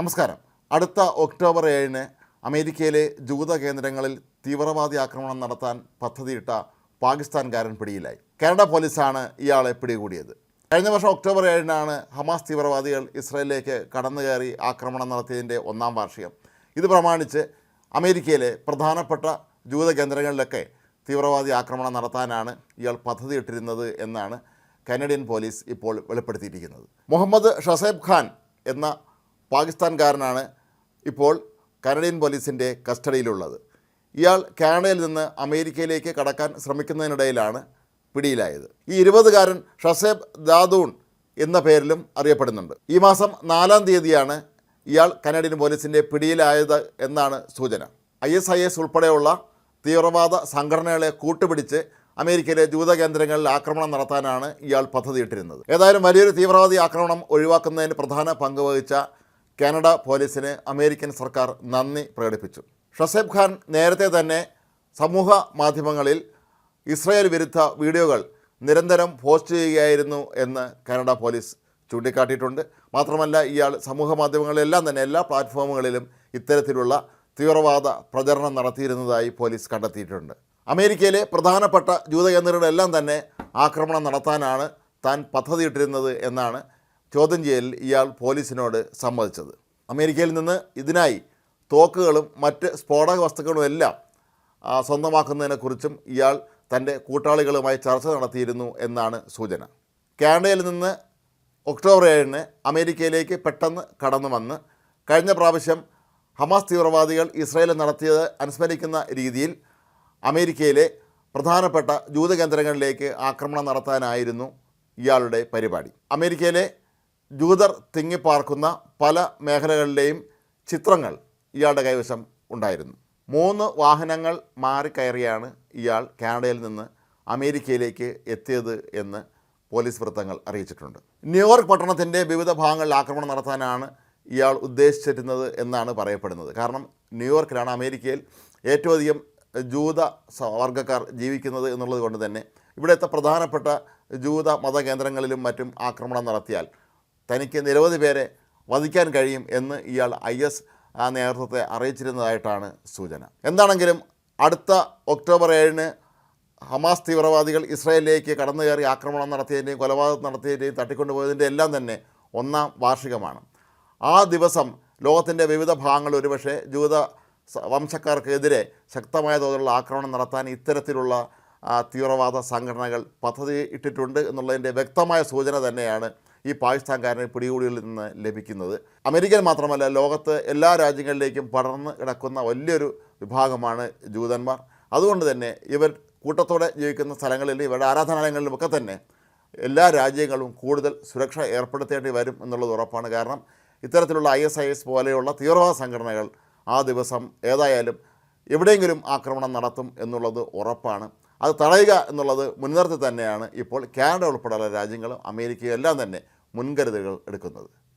നമസ്കാരം. അടുത്ത ഒക്ടോബർ ഏഴിന് അമേരിക്കയിലെ ജൂത കേന്ദ്രങ്ങളിൽ തീവ്രവാദി ആക്രമണം നടത്താൻ പദ്ധതിയിട്ട പാകിസ്ഥാൻകാരൻ പിടിയിലായി. കാനഡ പോലീസാണ് ഇയാളെ പിടികൂടിയത്. കഴിഞ്ഞ വർഷം ഒക്ടോബർ ഏഴിനാണ് ഹമാസ് തീവ്രവാദികൾ ഇസ്രയേലിലേക്ക് കടന്നു കയറി ആക്രമണം നടത്തിയതിന്റെ ഒന്നാം വാർഷികം. ഇത് പ്രമാണിച്ച് അമേരിക്കയിലെ പ്രധാനപ്പെട്ട ജൂത കേന്ദ്രങ്ങളിലൊക്കെ തീവ്രവാദി ആക്രമണം നടത്താനാണ് ഇയാൾ പദ്ധതിയിട്ടിരുന്നത് എന്നാണ് കനഡിയൻ പോലീസ് ഇപ്പോൾ വെളിപ്പെടുത്തിയിരിക്കുന്നത്. മുഹമ്മദ് ഷസേബ് ഖാൻ എന്ന പാകിസ്ഥാൻകാരനാണ് ഇപ്പോൾ കനഡിയൻ പോലീസിന്റെ കസ്റ്റഡിയിലുള്ളത്. ഇയാൾ കാനഡയിൽ നിന്ന് അമേരിക്കയിലേക്ക് കടക്കാൻ ശ്രമിക്കുന്നതിനിടയിലാണ് പിടിയിലായത്. ഈ ഇരുപതുകാരൻ ഷസേബ് ദാദൂൺ എന്ന പേരിലും അറിയപ്പെടുന്നുണ്ട്. ഈ മാസം നാലാം തീയതിയാണ് ഇയാൾ കനഡിയൻ പോലീസിന്റെ പിടിയിലായത് എന്നാണ് സൂചന. ഐ എസ് ഐ എസ് ഉൾപ്പെടെയുള്ള തീവ്രവാദ സംഘടനകളെ കൂട്ടുപിടിച്ച് അമേരിക്കയിലെ ജൂത കേന്ദ്രങ്ങളിൽ ആക്രമണം നടത്താനാണ് ഇയാൾ പദ്ധതിയിട്ടിരുന്നത്. ഏതായാലും വലിയൊരു തീവ്രവാദി ആക്രമണം ഒഴിവാക്കുന്നതിന് പ്രധാന പങ്ക് വഹിച്ച കാനഡ പോലീസിന് അമേരിക്കൻ സർക്കാർ നന്ദി പ്രകടിപ്പിച്ചു. ഷസേബ് ഖാൻ നേരത്തെ തന്നെ സമൂഹ മാധ്യമങ്ങളിൽ ഇസ്രായേൽ വിരുദ്ധ വീഡിയോകൾ നിരന്തരം പോസ്റ്റ് ചെയ്യുകയായിരുന്നു എന്ന് കാനഡ പോലീസ് ചൂണ്ടിക്കാട്ടിയിട്ടുണ്ട്. മാത്രമല്ല ഇയാൾ സമൂഹ മാധ്യമങ്ങളിലെല്ലാം തന്നെ എല്ലാ പ്ലാറ്റ്ഫോമുകളിലും ഇത്തരത്തിലുള്ള തീവ്രവാദ പ്രചരണം നടത്തിയിരുന്നതായി പോലീസ് കണ്ടെത്തിയിട്ടുണ്ട്. അമേരിക്കയിലെ പ്രധാനപ്പെട്ട ജൂതകേന്ദ്രങ്ങളെല്ലാം തന്നെ ആക്രമണം നടത്താനാണ് താൻ പദ്ധതിയിട്ടിരുന്നത് എന്നാണ് ചോദ്യം ചെയ്യലിൽ ഇയാൾ പോലീസിനോട് സമ്മതിച്ചത്. അമേരിക്കയിൽ നിന്ന് ഇതിനായി തോക്കുകളും മറ്റ് സ്ഫോടക വസ്തുക്കളും എല്ലാം സ്വന്തമാക്കുന്നതിനെക്കുറിച്ചും ഇയാൾ തന്റെ കൂട്ടാളികളുമായി ചർച്ച നടത്തിയിരുന്നു എന്നാണ് സൂചന. കാനഡയിൽ നിന്ന് ഒക്ടോബർ ഏഴിന് അമേരിക്കയിലേക്ക് പെട്ടെന്ന് കടന്നു വന്ന് കഴിഞ്ഞ പ്രാവശ്യം ഹമാസ് തീവ്രവാദികൾ ഇസ്രായേൽ നടത്തിയത് അനുസ്മരിക്കുന്ന രീതിയിൽ അമേരിക്കയിലെ പ്രധാനപ്പെട്ട ജൂത കേന്ദ്രങ്ങളിലേക്ക് ആക്രമണം നടത്താനായിരുന്നു ഇയാളുടെ പരിപാടി. അമേരിക്കയിലെ ജൂതർ തിങ്ങിപ്പാർക്കുന്ന പല മേഖലകളിലെയും ചിത്രങ്ങൾ ഇയാളുടെ കൈവശം ഉണ്ടായിരുന്നു. മൂന്ന് വാഹനങ്ങൾ മാറിക്കയറിയാണ് ഇയാൾ കാനഡയിൽ നിന്ന് അമേരിക്കയിലേക്ക് എത്തിയത് എന്ന് പോലീസ് വൃത്തങ്ങൾ അറിയിച്ചിട്ടുണ്ട്. ന്യൂയോർക്ക് പട്ടണത്തിന്റെ വിവിധ ഭാഗങ്ങളിൽ ആക്രമണം നടത്താനാണ് ഇയാൾ ഉദ്ദേശിച്ചിരുന്നത് എന്നാണ് പറയപ്പെടുന്നത്. കാരണം ന്യൂയോർക്കിലാണ് അമേരിക്കയിൽ ഏറ്റവും അധികം ജൂത വർഗക്കാർ ജീവിക്കുന്നത് എന്നുള്ളത് കൊണ്ട് തന്നെ ഇവിടുത്തെ പ്രധാനപ്പെട്ട ജൂത മതകേന്ദ്രങ്ങളിലും മറ്റും ആക്രമണം നടത്തിയാൽ തനിക്ക് നിരവധി പേരെ വധിക്കാൻ കഴിയും എന്ന് ഇയാൾ ഐ എസ് ആ നേതൃത്വത്തെ അറിയിച്ചിരുന്നതായിട്ടാണ് സൂചന. എന്താണെങ്കിലും അടുത്ത ഒക്ടോബർ ഏഴിന് ഹമാസ് തീവ്രവാദികൾ ഇസ്രായേലിലേക്ക് കടന്നു കയറി ആക്രമണം നടത്തിയതിന്റെയും കൊലപാതകം നടത്തിയതിന്റെയും തട്ടിക്കൊണ്ടുപോയതിന്റെ എല്ലാം തന്നെ ഒന്നാം വാർഷികമാണ്. ആ ദിവസം ലോകത്തിന്റെ വിവിധ ഭാഗങ്ങൾ ഒരുപക്ഷെ ജൂത വംശക്കാർക്കെതിരെ ശക്തമായ തോതിലുള്ള ആക്രമണം നടത്താൻ ഇത്തരത്തിലുള്ള തീവ്രവാദ സംഘടനകൾ പദ്ധതി ഇട്ടിട്ടുണ്ട് എന്നുള്ളതിന്റെ വ്യക്തമായ സൂചന തന്നെയാണ് ഈ പാകിസ്ഥാൻകാരനെ പിടികൂടികളിൽ നിന്ന് ലഭിക്കുന്നത്. അമേരിക്കയിൽ മാത്രമല്ല ലോകത്ത് എല്ലാ രാജ്യങ്ങളിലേക്കും പടർന്ന് കിടക്കുന്ന വലിയൊരു വിഭാഗമാണ് ജൂതന്മാർ. അതുകൊണ്ട് തന്നെ ഇവർ കൂട്ടത്തോടെ ജീവിക്കുന്ന സ്ഥലങ്ങളിൽ ഇവരുടെ ആരാധനാലയങ്ങളിലുമൊക്കെ തന്നെ എല്ലാ രാജ്യങ്ങളും കൂടുതൽ സുരക്ഷ ഏർപ്പെടുത്തേണ്ടി വരും എന്നുള്ളത് ഉറപ്പാണ്. കാരണം ഇത്തരത്തിലുള്ള ഐ എസ് ഐ എസ് പോലെയുള്ള തീവ്രവാദ സംഘടനകൾ ആ ദിവസം ഏതായാലും എവിടെയെങ്കിലും ആക്രമണം നടത്തും എന്നുള്ളത് ഉറപ്പാണ്. അത് തടയുക എന്നുള്ളത് മുൻനിർത്തി തന്നെയാണ് ഇപ്പോൾ കാനഡ ഉൾപ്പെടെയുള്ള രാജ്യങ്ങളും അമേരിക്കയും എല്ലാം തന്നെ മുൻകരുതലുകൾ എടുക്കുന്നത്